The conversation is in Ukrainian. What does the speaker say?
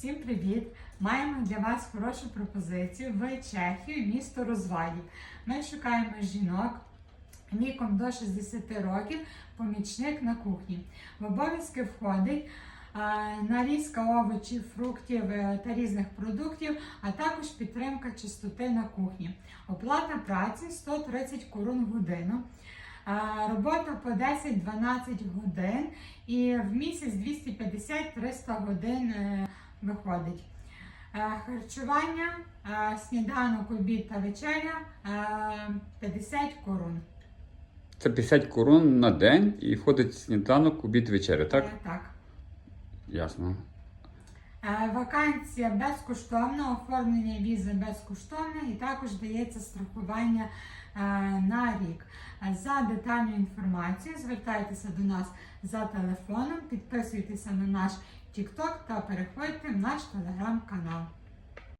Всім привіт! Маємо для вас хорошу пропозицію в Чехію, місто Розвалів. Ми шукаємо жінок віком до 60 років, помічник на кухні. В обов'язки входить нарізка овочів, фруктів е, та різних продуктів, а також підтримка чистоти на кухні. Оплата праці 130 корун в годину. Робота по 10-12 годин і в місяць 250-300 годин е, виходить. Е, Харчування, е, сніданок, обід та вечеря е, 50 корун. Це 50 корон на день і входить сніданок, обід, вечеря, так? Е, так. Ясно. Е, Вакансія безкоштовна, оформлення візи безкоштовне і також дається страхування е, на рік. Е, За детальну інформацію звертайтеся до нас за телефоном, підписуйтеся на наш TikTok та переходьте в наш телеграм-канал.